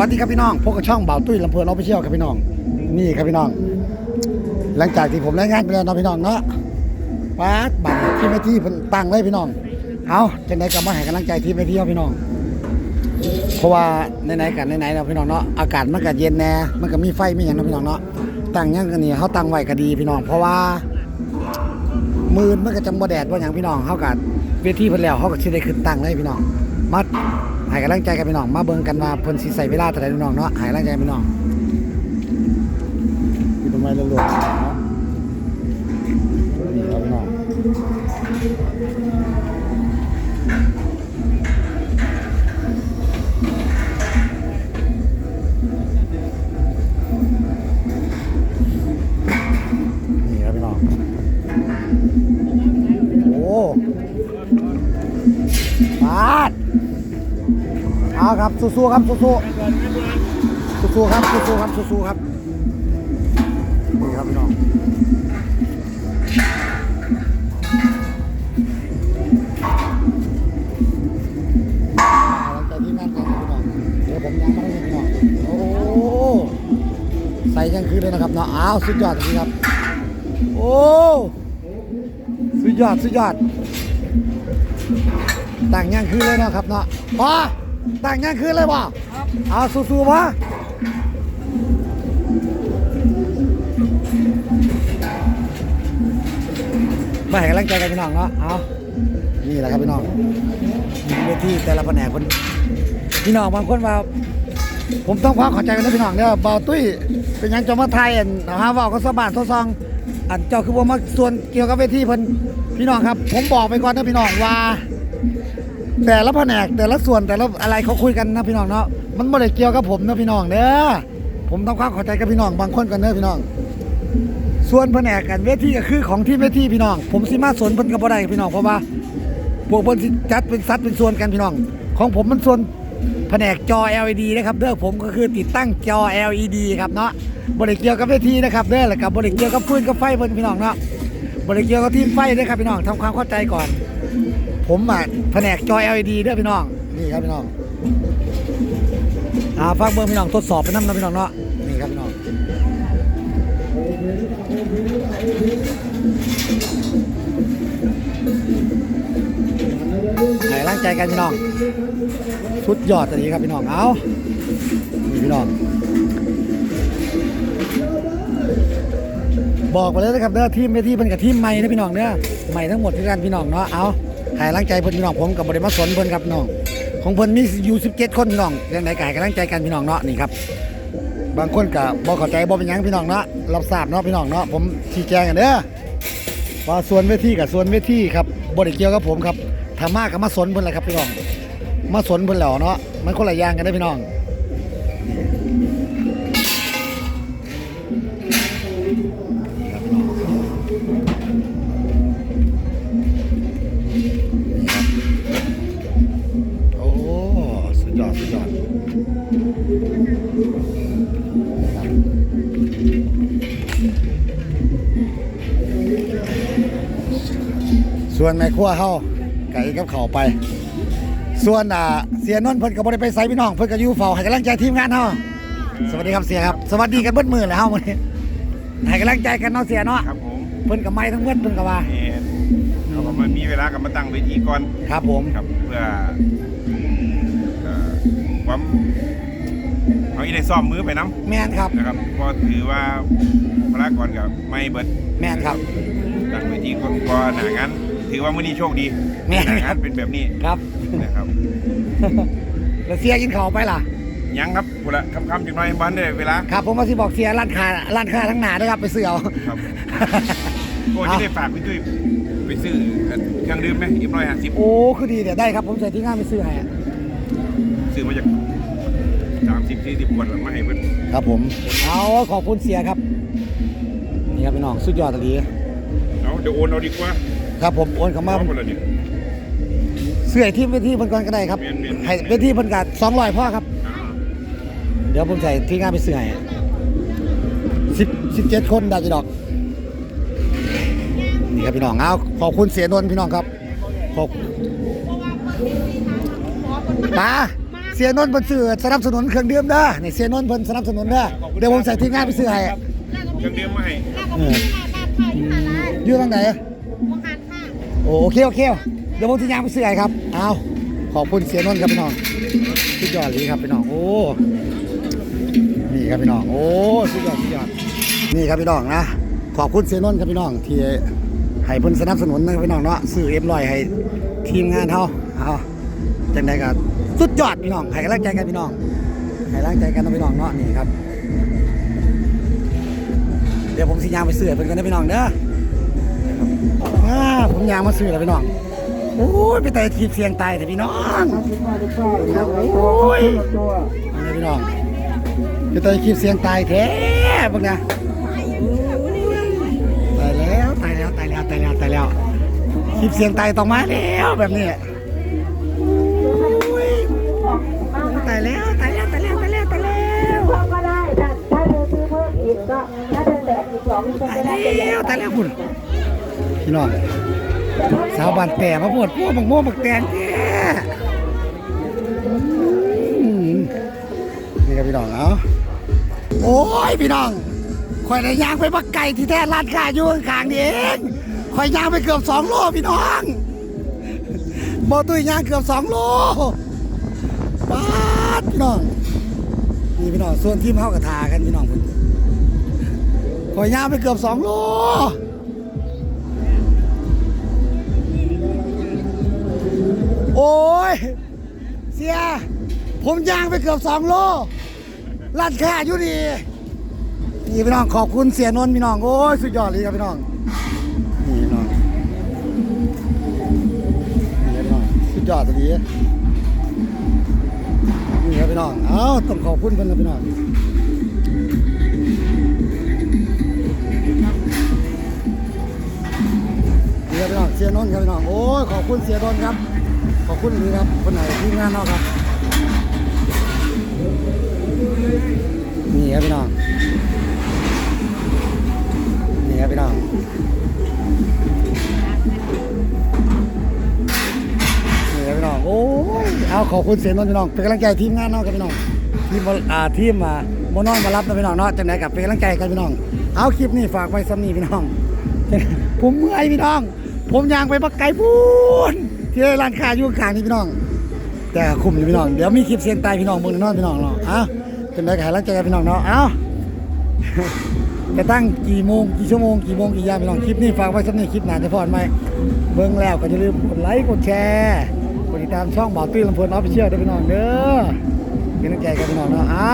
วัสดีครับพี่น้องพวกกับช่องเบาตุ้ยลำเพลินเราไปเที่ยวครับพี่น้อง นี่ครับพี่น้อง หลังจากที่ผมรายงานไปแล้วนะพี่น้องเนาะปาดบัตรที่ไม่ที่ตั้งเลยพี่น้อง เอาจังไดก็มาให้กำลังใจที่ไม่เที่ยวพี่น้อง เพราะว่าไหนๆกันไหนๆแล้วพี่น้องเนาะอากาศมันก็เย็นแน่มันก็มีไฟไมีอย่างนะพี่น้องเนาะตั้งยังกันนี่เขาตั้งไว้ก็ดีพี่น้อง เพราะว่ามือมันก็จะบ่แดดบ่หยังพี่น้องเฮาก็เวทีเพิ่นแล้วเฮาก็สิได้ขึ้นตั้งเลยพี่น้องมา ให้กำลังใจกันพี่น้องมาเบิ่งกันว่าเพิ่นสิใส่เวลาเท่าใดพี่น้องเนาะให้กำลังใจพี่น้องอยู่ตรงไม้เรื่อยๆเนาะนี่ครับพี่น้อง เอาครับสู้ๆครับสู้ๆสู้ๆครับสู้ๆครับสู้ๆครับนี่ครับพี่น้องหลังจากที่นั่นกันพี่น้องเดี๋ยวผมยังไม่ได้พี่น้องโอ้ใส่ยังคืนเลยนะครับเนาะอ้าวสุดยอดจริงครับ โอ้สุดยอดสุดยอดต่างย่างคืนเลยนะครับเนาะพอ ต่างย่างคืนเลยบ่เอาสู้ๆบ่มาให้กำลังใจกันพี่น้องเนาะ เอานี่แหละครับพี่น้องเวทีแต่ละแผนกคนพี่น้องบางคนว่า ผมต้องความเข้าใจกันนะพี่น้องเด้อเบาตุ้ยเป็นยังจะมาไทยอันหาเว่าก็สบานทดซอง อันเจ้าคือว่ามาส่วนเกี่ยวกับเวทีเพิ่นพี่น้องครับ ผมบอกไปก่อนนะพี่น้องว่า แต่ละแผนกแต่ละส่วนแต่ละอะไรเขาคุยกันนะพี่น้องเนาะมันไม่ได้เกี่ยวกับผมนะพี่น้องเด้อผมต้องความเข้าใจกับพี่น้องบางคนกันเด้อพี่น้อง ส่วนแผนกกันเวทีก็คือของที่เวทีพี่น้อง ผมสิมาสวนเพิ่นก็บ่ได้พี่น้องเพราะว่าพวกเพิ่นสิจัดเป็นสัดเป็นส่วนกันพี่น้อง ของผมมันส่วนแผนกจอ LED นะครับเด้อผมก็คือติดตั้งจอ LED ครับเนาะบ่ได้เกี่ยวกับเวทีนะครับเด้อแล้วก็บ่ได้เกี่ยวกับฟืนกับไฟเพิ่นพี่น้องเนาะบ่ได้เกี่ยวกับทีมไฟเด้อครับพี่น้องทำความเข้าใจก่อน ผมอะแผนกจอย LED เด้อพี่น้อง นี่ครับพี่น้องอ่าฟังเบิ่งพี่น้องทดสอบไปนำนะพี่น้องเนาะ นี่ครับพี่น้องให้ร่างใจกันพี่น้อง ชุดยอดตัวนี้ครับพี่น้อง เอานี่พี่น้อง บอกไปเลยนะครับเด้อทีมไปที่เป็นกับทีมใหม่นะพี่น้องเด้อใหม่ทั้งหมดคือกันพี่น้องเนาะ เอา ให้ร่างใจเพิ่อนพี่น้องผมกับบริมาสนเพิ่อนครับพี่น้อง ของเพิ่อนมีอยู่17คนพี่น้องเรื่องไหนไก่กับร่างใจกันพี่น้องเนาะนี่ครับ บางคนก็บ่เข้าใจบ่เป็นยังพี่น้องเนาะรับทราบเนาะพี่น้องเนาะผมชี้แจงกันเด้อว่าส่วนเวทีกับส่วนเวทีครับบริเกี่ยวกับผมครับธรรมะกับมาสนเพิ่อนแหละครับพี่น้องมาสนเพิ่อนแล้วเนาะมันคนละอย่างกันได้พี่น้อง ส่วนแม่ครัวเฮาไก่กับเขาวไป ส่วนอ่าเสียนนท์เพิ่นก็บ่ได้ไปไสพี่น้องเพิ่นก็อยู่เฝ้าให้กำลังใจทีมงานเฮาสวัสดีครับเสียครับ สวัสดีกันเบิดมื้อแล้วเฮามื้อนี้ให้กำลังใจกันเนาะเสียเนาะครับผมเพิ่นก็ไม่ทั้งเบิดเพิ่นก็ว่าเอ่อเขาก็มามีเวลากับมาตั้งเวทีก่อนครับผมครับเพื่อเอ่อความเอาอีได้ซ่อมมือไปน้แม่นครับำนะครับก็ถือว่าพลากรกับไม่เบิดแม่นครับ ตั้งเวทีก่อนก่อนหนางาน ถือว่ามื้อนี้โชคดีแม่นหนาครังาบนเป็นแบบนี้ครับ นะครับแล้วเสียกินข้าวไปล่ะ ยังครับพุ่นละค่ำๆจังน้อยบ้านได้เวลา ครับ ผมว่าสิบอกเสียร้านค้าร้านค้าทั้งหน้าเด้อครับไปซื้อเอา ครับ โอ้จะได้ฝากพี่ตุ้ยไปซื้อเครื่องดื่มไหมอีกร้อยห้าสิบโอ้คือดีเดี๋ยวได้ครับ ผมใส่ที่งานไปซื้อให้อะซื้อมาจากสามสิบสี่สิบขวดแล้วมาให้เพิ่นครับผม เอาขอบคุณเสียครับ นี่ครับพี่น้องสุดยอดตะลีเอาเดี๋ยวโอนเอาดีกว่า ครับผมโอนเข้ามาเอาหมดแล้วเนี่ยเสื้อที่เวทีเพิ่นก่อนก็ได้ครับเมียนเมียนให้เวทีเพิ่นกัสองร้อยพ่อครับเดี๋ยวผมใส่ที่งานไปเสื้อให้สิบสิบเจ็ดคนได้จีดอก นี่ครับพี่น้องเอาขอบคุณเสียนนท์พี่น้องครับ ขอบป้าเสียนนท์เพิ่นซื้อสนับสนุนเครื่องดื่มเด้อนี่เสียนนท์เพิ่นสนับสนุนเด้อเดี๋ยวผมใส่ทีมงานไปซื้อให้ครับเครื่องดื่มมาให้ เออ อยู่ทางไหน โอเคโอเคเดี๋ยวผมทีมงานไปซื้อให้ครับเอาขอบคุณเสียนนท์ครับพี่น้องสุดยอดเลยครับพี่น้องโอ้นี่ครับพี่น้องโอ้สุดยอดสุดยอดนี่ครับพี่น้องนะขอบคุณเสียนนท์ครับพี่น้องที่ให้เพิ่นสนับสนุนนะครับพี่น้องเนาะซื้อเอ็มลอยให้ทีมงานเฮาเอาจังไดก็สุดยอดพี่น้องให้กำลังใจกันพี่น้องให้กำลังใจกันนะพี่น้องเนาะนี่ครับเดี๋ยวผมสิยางไปซื้อให้เพิ่นกันนะพี่น้องเด้อ อ่าผมยางมาซื้อแล้วพี่น้อง โอ้ยไปแต่ทีบเสียงตายแต่พี่น้องโอ้ยนี่พี่น้องไปแต่ทีบเสียงตายแท้บักนะตายแล้วตายแล้วตายแล้วตายแล้วตายแล้วทีบเสียงตายต้องมาแล้วแบบนี้โอ้ยตายแล้วตายแล้วตายแล้วตายแล้วตายแล้วก็ได้ถ้าเธอซื้อเพิ่มอีกก็ถ้าเธอแตกอีกสองเธอตายจะได้แล้วตายแล้วคุณ พี่น้องสาวบ้านแต่มาปวดพวกบักโม่งบักแตงแท้นี่ครับพี่น้องเอาโอ้ยพี่น้องข่อยได้ย่างไปบักไก่ที่แท้ร้านค้าอยู่ข้างๆนี่เองข่อยย่างไปเกือบสองโลพี่น้องบอตุ้ยย่างเกือบสองโลบาดพี่น้องนี่พี่น้องส่วนทีมเฮากระทากันพี่น้องพุ่นขอยย่างไปเกือบสองโล เสีย ผมย่างไปเกือบสองโลลัดค่าอยู่ดีนี่พี่น้องขอบคุณเสียนนท์พี่น้องโอ้ยสุดยอดเลยครับพี่น้องนี่พี่น้องนี่พี่น้องสุดยอดตัวนี้นี่ครับพี่น้องเอ้าต้องขอบคุณเพิ่นนะพี่น้องนี่ครับพี่น้องเสียนนท์ครับพี่น้องโอ้ยขอบคุณเสียนนท์ครับ ขอบคุณนี่ครับคนไหนทีมงานเราครับนี่ครับพี่น้องนี่ครับพี่น้องนี่ครับพี่น้องโอ้ยเอาขอบคุณเสียนนท์พี่น้องเป็นกำลังใจทีมงานเราครับพี่น้องทีมอ่าทีมอ่าโมนอนมารับนะพี่น้องเนาะจังไหนกับเป็นกำลังใจกันพี่น้อง เอาคลิปนี้ฝากไว้ซ้ำนี้พี่น้อง ผมเมื่อยพี่น้อง ผมยางไปปักไก่พูน ที่ร้านค้าอยู่ข้างๆนี่พี่น้อง แต่คุมอยู่พี่น้อง เดี๋ยวมีคลิปเสียงตายพี่น้องเบิ่งแน่นอนพี่น้องเนาะเอ้าเป็นไรกันให้รังใจกันพี่น้องเนาะเอ้าจะตั้งกี่โมงกี่ชั่วโมงกี่โมงกี่ยามพี่น้องคลิปนี้ฝากไว้สำหรับคลิปหนาจะพอดไหมเบิ่งแล้วก็อย่าลืมกดไลค์กดแชร์กดติดตามช่องบ่าวตุ้ยลำเพลินออฟฟิเชียลด้วยพี่น้องเด้อเป็นใจกันพี่น้องเนาะเอ้า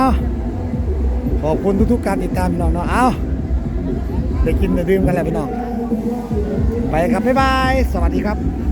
ขอบคุณทุกๆการติดตามพี่น้องเนาะเอ้าได้กินได้ดื่มกันแล้วพี่น้องไปครับบ๊ายบายสวัสดีครับ